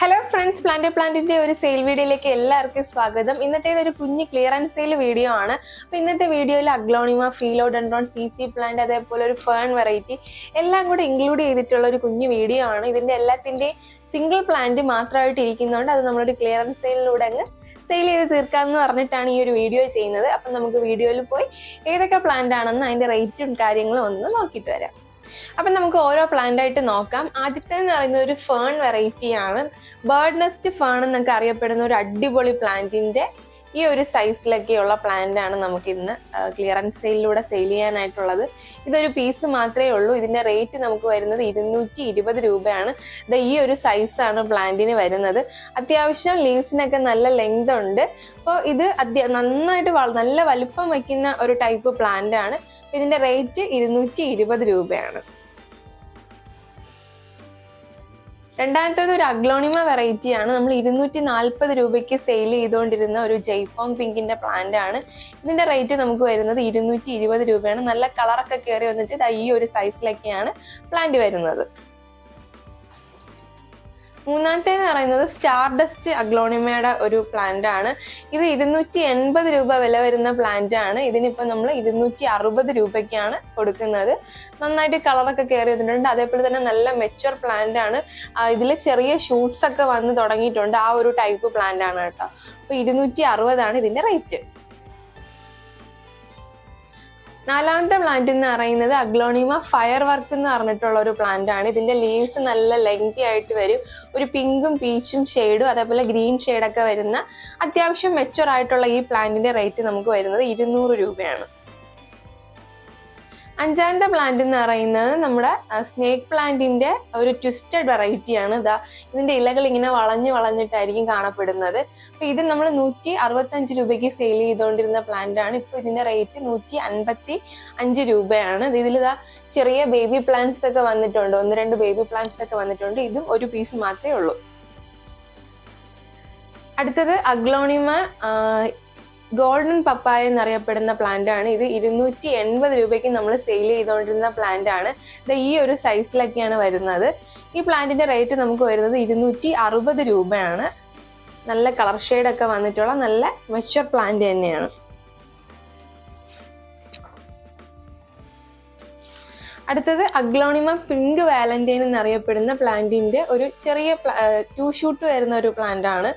Hello friends plant പ്ലാന്റിന്റെ ഒരു sale വീഡിയോയിലേക്ക് എല്ലാവർക്കും സ്വാഗതം. ഇന്നത്തേത് ഒരു കുഞ്ഞ് ക്ലിയറൻസ് സെയിൽ വീഡിയോ ആണ്. അപ്പൊ ഇന്നത്തെ വീഡിയോയിൽ aglaonema philodendron Z Z plant അതേപോലെ ഒരു ഫേൺ വെറൈറ്റി എല്ലാം കൂടെ ഇൻക്ലൂഡ് ചെയ്തിട്ടുള്ള ഒരു കുഞ്ഞു വീഡിയോ ആണ്. ഇതിന്റെ എല്ലാത്തിന്റെയും സിംഗിൾ പ്ലാന്റ് മാത്രമായിട്ട് ഇരിക്കുന്നതുകൊണ്ട് അത് നമ്മളൊരു ക്ലിയർ ആൻഡ് സെയിലിലൂടെ അങ്ങ് സെയിൽ ചെയ്ത് തീർക്കാമെന്ന് പറഞ്ഞിട്ടാണ് ഈ ഒരു വീഡിയോ ചെയ്യുന്നത്. അപ്പം നമുക്ക് വീഡിയോയിൽ പോയി ഏതൊക്കെ പ്ലാന്റ് ആണെന്ന് അതിന്റെ റേറ്റും കാര്യങ്ങളും ഒന്ന് നോക്കിയിട്ട് വരാം. അപ്പം നമുക്ക് ഓരോ പ്ലാന്റ് ആയിട്ട് നോക്കാം. ആദ്യത്തെ എന്ന് പറയുന്നത് ഒരു ഫേൺ വെറൈറ്റി ആണ്. ബേർഡ് നെസ്റ്റ് ഫേൺ എന്നൊക്കെ അറിയപ്പെടുന്ന ഒരു അടിപൊളി പ്ലാന്റിന്റെ ഈ ഒരു സൈസിലൊക്കെയുള്ള പ്ലാന്റ് ആണ് നമുക്ക് ഇന്ന് ക്ലിയറൻസ് സെയിലിലൂടെ സെയിൽ ചെയ്യാനായിട്ടുള്ളത്. ഇതൊരു പീസ് മാത്രമേ ഉള്ളൂ. ഇതിന്റെ റേറ്റ് നമുക്ക് വരുന്നത് ഇരുന്നൂറ്റി ഇരുപത് രൂപയാണ്. ഇത് ഈ ഒരു സൈസാണ് പ്ലാന്റിന് വരുന്നത്. അത്യാവശ്യം ലീവ്സിനൊക്കെ നല്ല ലെങ്ത് ഉണ്ട്. അപ്പോൾ ഇത് അത്യ നന്നായിട്ട് നല്ല വലിപ്പം വയ്ക്കുന്ന ഒരു ടൈപ്പ് പ്ലാന്റ് ആണ്. ഇതിന്റെ റേറ്റ് ഇരുന്നൂറ്റി രൂപയാണ്. രണ്ടാമത്തേത് ഒരു അഗ്ലോണിമ വെറൈറ്റി ആണ്. നമ്മൾ ഇരുന്നൂറ്റി നാൽപ്പത് രൂപയ്ക്ക് സെയിൽ ചെയ്തുകൊണ്ടിരുന്ന ഒരു ജയ്പോങ് പിങ്കിന്റെ പ്ലാന്റ് ആണ്. ഇതിന്റെ റേറ്റ് നമുക്ക് വരുന്നത് ഇരുന്നൂറ്റി ഇരുപത് രൂപയാണ്. നല്ല കളറൊക്കെ കയറി വന്നിട്ട് ഈ ഒരു സൈസിലൊക്കെയാണ് പ്ലാന്റ് വരുന്നത്. മൂന്നാമത്തേന്ന് പറയുന്നത് സ്റ്റാർ ഡസ്റ്റ് അഗ്ലോണിമയുടെ ഒരു പ്ലാന്റ് ആണ്. ഇത് ഇരുന്നൂറ്റി എൺപത് രൂപ വില വരുന്ന പ്ലാന്റ് ആണ്. ഇതിനിപ്പോൾ നമ്മൾ ഇരുന്നൂറ്റി അറുപത് രൂപയ്ക്കാണ് കൊടുക്കുന്നത്. നന്നായിട്ട് കളറൊക്കെ കയറി വന്നിട്ടുണ്ട്. അതേപോലെ തന്നെ നല്ല മെച്ചുവർ പ്ലാന്റ് ആണ്. ഇതിൽ ചെറിയ ഷൂട്ട്സ് ഒക്കെ വന്ന് തുടങ്ങിയിട്ടുണ്ട്. ആ ഒരു ടൈപ്പ് പ്ലാന്റ് ആണ് കേട്ടോ. അപ്പോൾ ഇരുന്നൂറ്റി അറുപതാണ് ഇതിന്റെ റേറ്റ് നാലാമത്തെ പ്ലാന്റ് എന്ന് പറയുന്നത് അഗ്ലോണിമ ഫയർ വർക്ക് എന്ന് പറഞ്ഞിട്ടുള്ള ഒരു പ്ലാന്റ് ആണ്. ഇതിന്റെ ലീവ്സ് നല്ല ലെങ്തി ആയിട്ട് വരും. ഒരു പിങ്കും പീച്ചും ഷെയ്ഡും അതേപോലെ ഗ്രീൻ ഷെയ്ഡൊക്കെ വരുന്ന അത്യാവശ്യം മെച്ചുവർ ആയിട്ടുള്ള ഈ പ്ലാന്റിന്റെ റേറ്റ് നമുക്ക് വരുന്നത് ഇരുന്നൂറ് രൂപയാണ്. അഞ്ചാമത്തെ പ്ലാന്റ് എന്ന് പറയുന്നത് നമ്മുടെ സ്നേക്ക് പ്ലാന്റിന്റെ ഒരു ട്വിസ്റ്റഡ് വെറൈറ്റി ആണ്. ഇതാ ഇതിന്റെ ഇലകൾ ഇങ്ങനെ വളഞ്ഞു വളഞ്ഞിട്ടായിരിക്കും കാണപ്പെടുന്നത്. അപ്പൊ ഇത് നമ്മൾ നൂറ്റി അറുപത്തഞ്ച് രൂപയ്ക്ക് സെയിൽ ചെയ്തുകൊണ്ടിരുന്ന പ്ലാന്റ് ആണ്. ഇപ്പൊ ഇതിന്റെ റേറ്റ് നൂറ്റി അൻപത്തി അഞ്ച് രൂപയാണ് ഇതിൽ ഇതാ ചെറിയ ബേബി പ്ലാന്റ്സ് ഒക്കെ വന്നിട്ടുണ്ട്. ഒന്ന് രണ്ട് ബേബി പ്ലാന്റ്സ് ഒക്കെ വന്നിട്ടുണ്ട്. ഇതും ഒരു പീസ് മാത്രമേ ഉള്ളൂ. അടുത്തത് അഗ്ലോണിമ ഗോൾഡൻ പപ്പായ എന്നറിയപ്പെടുന്ന പ്ലാന്റ് ആണ്. ഇത് ഇരുന്നൂറ്റി എൺപത് രൂപയ്ക്ക് നമ്മൾ സെയിൽ ചെയ്തുകൊണ്ടിരുന്ന പ്ലാന്റ് ആണ്. ഇത് ഈ ഒരു സൈസിലൊക്കെയാണ് വരുന്നത്. ഈ പ്ലാന്റിന്റെ റേറ്റ് നമുക്ക് വരുന്നത് ഇരുന്നൂറ്റി അറുപത് രൂപയാണ്. നല്ല കളർ ഷെയ്ഡ് ഒക്കെ വന്നിട്ടുള്ള നല്ല മെച്ചർ പ്ലാന്റ് തന്നെയാണ്. അടുത്തത് അഗ്ലോണിമ പിങ്ക് വാലന്റൈൻ എന്നറിയപ്പെടുന്ന പ്ലാന്റിന്റെ ഒരു ചെറിയ ടു ഷൂട്ട് വരുന്ന ഒരു പ്ലാന്റ് ആണ്.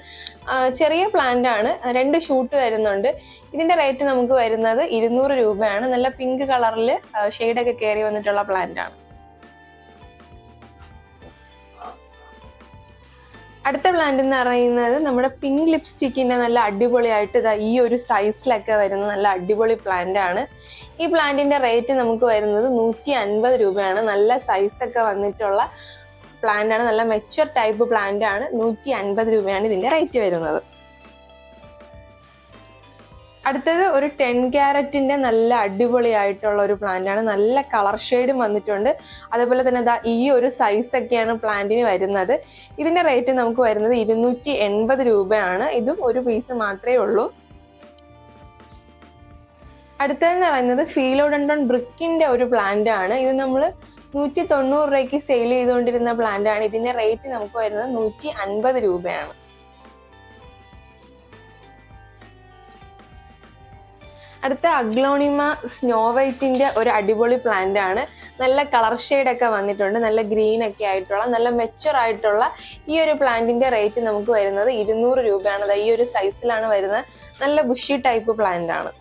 ചെറിയ പ്ലാന്റ് ആണ്. രണ്ട് ഷൂട്ട് വരുന്നുണ്ട്. ഇതിന്റെ റേറ്റ് നമുക്ക് വരുന്നത് ഇരുന്നൂറ് രൂപയാണ്. നല്ല പിങ്ക് കളറിൽ ഷെയ്ഡൊക്കെ കയറി വന്നിട്ടുള്ള പ്ലാന്റ് ആണ്. അടുത്ത പ്ലാന്റ് എന്ന് പറയുന്നത് നമ്മുടെ പിങ്ക് ലിപ്സ്റ്റിക്കിന്റെ നല്ല അടിപൊളിയായിട്ട് ഇതാ ഈ ഒരു സൈസിലൊക്കെ വരുന്ന നല്ല അടിപൊളി പ്ലാന്റ് ആണ്. ഈ പ്ലാന്റിന്റെ റേറ്റ് നമുക്ക് വരുന്നത് നൂറ്റി അൻപത് രൂപയാണ്. നല്ല സൈസൊക്കെ വന്നിട്ടുള്ള പ്ലാന്റ് ആണ്. നല്ല മെച്ചുവർ ടൈപ്പ് പ്ലാന്റ് ആണ്. നൂറ്റി അൻപത് രൂപയാണ് ഇതിന്റെ റേറ്റ് വരുന്നത്. അടുത്തത് ഒരു ടെൻ ക്യാരറ്റിന്റെ നല്ല അടിപൊളിയായിട്ടുള്ള ഒരു പ്ലാന്റ് ആണ്. നല്ല കളർ ഷെയ്ഡും വന്നിട്ടുണ്ട്. അതേപോലെ തന്നെ ഇതാ ഈ ഒരു സൈസ് ഒക്കെയാണ് പ്ലാന്റിന് വരുന്നത്. ഇതിന്റെ റേറ്റ് നമുക്ക് വരുന്നത് ഇരുന്നൂറ്റി എൺപത് രൂപയാണ്. ഇതും ഒരു പീസ് മാത്രമേ ഉള്ളൂ. അടുത്തതെന്ന് പറയുന്നത് ഫീലോഡൻഡോൺ ബ്രിക്കിന്റെ ഒരു പ്ലാന്റ് ആണ്. ഇത് നമ്മൾ നൂറ്റി തൊണ്ണൂറ് രൂപയ്ക്ക് സെയിൽ ചെയ്തുകൊണ്ടിരുന്ന പ്ലാന്റ് ആണ്. ഇതിന്റെ റേറ്റ് നമുക്ക് വരുന്നത് നൂറ്റി അൻപത് രൂപയാണ്. അടുത്ത അഗ്ലോണിമ സ്നോ വൈറ്റിന്റെ ഒരു അടിപൊളി പ്ലാന്റ് ആണ്. നല്ല കളർ ഷെയ്ഡ് ഒക്കെ വന്നിട്ടുണ്ട്. നല്ല ഗ്രീൻ ഒക്കെ ആയിട്ടുള്ള നല്ല മെച്ചുർ ആയിട്ടുള്ള ഈ ഒരു പ്ലാന്റിന്റെ റേറ്റ് നമുക്ക് വരുന്നത് ഇരുന്നൂറ് രൂപയാണ്. ദാ ഈ ഒരു സൈസിലാണ് വരുന്നത്. നല്ല ബുഷി ടൈപ്പ് പ്ലാന്റ് ആണ്.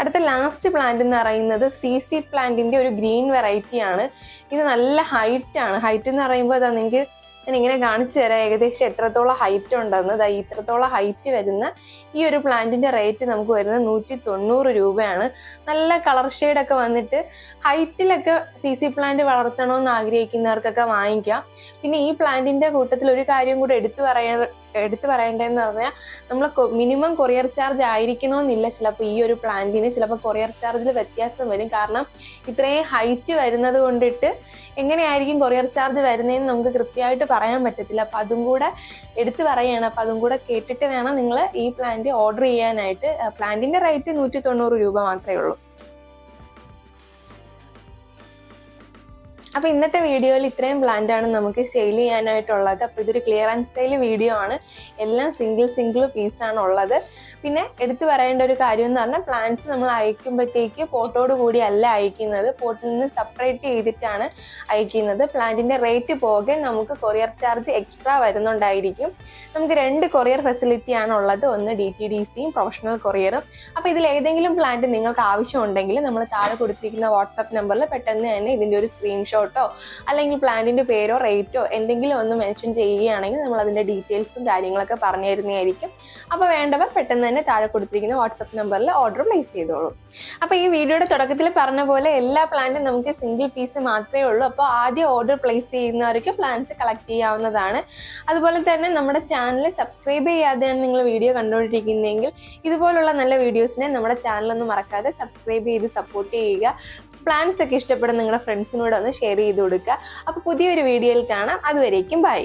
അടുത്ത ലാസ്റ്റ് പ്ലാന്റ് എന്ന് പറയുന്നത് സി സി പ്ലാന്റിന്റെ ഒരു ഗ്രീൻ വെറൈറ്റി ആണ്. ഇത് നല്ല ഹൈറ്റ് ആണ്. ഹൈറ്റ് എന്ന് പറയുമ്പോൾ അതാ നിങ്ങൾക്ക് ഞാൻ ഇങ്ങനെ കാണിച്ചു തരാം ഏകദേശം എത്രത്തോളം ഹൈറ്റ് ഉണ്ടെന്ന്. ദാ ഇത്രത്തോളം ഹൈറ്റ് വരുന്ന ഈ ഒരു പ്ലാന്റിന്റെ റേറ്റ് നമുക്ക് വരുന്നത് നൂറ്റി തൊണ്ണൂറ് രൂപയാണ്. നല്ല കളർ ഷെയ്ഡ് ഒക്കെ വന്നിട്ട് ഹൈറ്റിലൊക്കെ സി സി പ്ലാന്റ് വളർത്തണമെന്ന് ആഗ്രഹിക്കുന്നവർക്കൊക്കെ വാങ്ങിക്കാം. പിന്നെ ഈ പ്ലാന്റിന്റെ കൂട്ടത്തിൽ ഒരു കാര്യം കൂടെ എടുത്തു പറയാ എടുത്തു പറയേണ്ടതെന്ന് പറഞ്ഞാൽ നമ്മൾ മിനിമം കൊറിയർ ചാർജ് ആയിരിക്കണമെന്നില്ല ചിലപ്പോൾ ഈ ഒരു പ്ലാന്റിന് ചിലപ്പോൾ കൊറിയർ ചാർജിൽ വ്യത്യാസം വരും. കാരണം ഇത്രയും ഹൈറ്റ് വരുന്നത് കൊണ്ടിട്ട് എങ്ങനെയായിരിക്കും കൊറിയർ ചാർജ് വരുന്നതെന്ന് നമുക്ക് കൃത്യമായിട്ട് പറയാൻ പറ്റത്തില്ല. അപ്പം അതും കൂടെ എടുത്തു പറയുകയാണ് അപ്പം അതും കൂടെ കേട്ടിട്ട് വേണം നിങ്ങൾ ഈ പ്ലാന്റ് ഓർഡർ ചെയ്യാനായിട്ട്. പ്ലാന്റിന്റെ റേറ്റ് നൂറ്റി തൊണ്ണൂറ് രൂപ മാത്രമേ ഉള്ളൂ. അപ്പോൾ ഇന്നത്തെ വീഡിയോയിൽ ഇത്രയും പ്ലാന്റ് ആണ് നമുക്ക് സെയിൽ ചെയ്യാനായിട്ടുള്ളത്. അപ്പോൾ ഇതൊരു ക്ലിയർ ആൻഡ് സെയിൽ വീഡിയോ ആണ്. എല്ലാം സിംഗിൾ സിംഗിൾ പീസ് ആണ് ഉള്ളത്. പിന്നെ എടുത്തു പറയേണ്ട ഒരു കാര്യം എന്ന് പറഞ്ഞാൽ പ്ലാന്റ്സ് നമ്മൾ അയക്കുമ്പോഴത്തേക്ക് പോട്ടോട് കൂടി അല്ല അയക്കുന്നത്. പോട്ടിൽ നിന്ന് സെപ്പറേറ്റ് ചെയ്തിട്ടാണ് അയക്കുന്നത്. പ്ലാന്റിന്റെ റേറ്റ് പോകെ നമുക്ക് കൊറിയർ ചാർജ് എക്സ്ട്രാ വരുന്നുണ്ടായിരിക്കും. നമുക്ക് രണ്ട് കൊറിയർ ഫെസിലിറ്റി ആണ് ഉള്ളത്. ഒന്ന് ഡി ടി ഡി സിയും പ്രൊഫഷണൽ കൊറിയറും അപ്പോൾ ഇതിൽ ഏതെങ്കിലും പ്ലാന്റ് നിങ്ങൾക്ക് ആവശ്യമുണ്ടെങ്കിൽ നമ്മൾ താഴെ കൊടുത്തിരിക്കുന്ന വാട്സാപ്പ് നമ്പറിൽ പെട്ടെന്ന് തന്നെ ഇതിന്റെ ഒരു സ്ക്രീൻഷോട്ടോ അല്ലെങ്കിൽ പ്ലാന്റിന്റെ പേരോ റേറ്റോ എന്തെങ്കിലും ഒന്ന് മെൻഷൻ ചെയ്യുകയാണെങ്കിൽ നമ്മൾ അതിന്റെ ഡീറ്റെയിൽസും കാര്യങ്ങളൊക്കെ പറഞ്ഞു തരുന്നതായിരിക്കും. അപ്പോൾ വേണ്ടവർ പെട്ടെന്ന് തന്നെ താഴെ കൊടുത്തിരിക്കുന്ന വാട്സപ്പ് നമ്പറിൽ ഓർഡർ പ്ലേസ് ചെയ്തോളൂ. അപ്പോൾ ഈ വീഡിയോയുടെ തുടക്കത്തിൽ പറഞ്ഞ പോലെ എല്ലാ പ്ലാന്റും നമുക്ക് സിംഗിൾ പീസ് മാത്രമേ ഉള്ളൂ. അപ്പോൾ ആദ്യം ഓർഡർ പ്ലേസ് ചെയ്യുന്നവർക്ക് പ്ലാന്റ്സ് കളക്ട് ചെയ്യാവുന്നതാണ്. അതുപോലെ തന്നെ നമ്മുടെ ചാനൽ സബ്സ്ക്രൈബ് ചെയ്യാതെയാണ് നിങ്ങൾ വീഡിയോ കണ്ടുകൊണ്ടിരിക്കുന്നതെങ്കിൽ ഇതുപോലുള്ള നല്ല വീഡിയോസിനെ നമ്മുടെ ചാനൽ ഒന്ന് മറക്കാതെ സബ്സ്ക്രൈബ് ചെയ്ത് സപ്പോർട്ട് ചെയ്യുക. പ്ലാൻസ് ഒക്കെ ഇഷ്ടപ്പെടുന്ന നിങ്ങളുടെ ഫ്രണ്ട്സിനോട് ഒന്ന് ഷെയർ ചെയ്ത് കൊടുക്കുക. അപ്പോൾ പുതിയൊരു വീഡിയോയിൽ കാണാം. അതുവരേക്കും ബൈ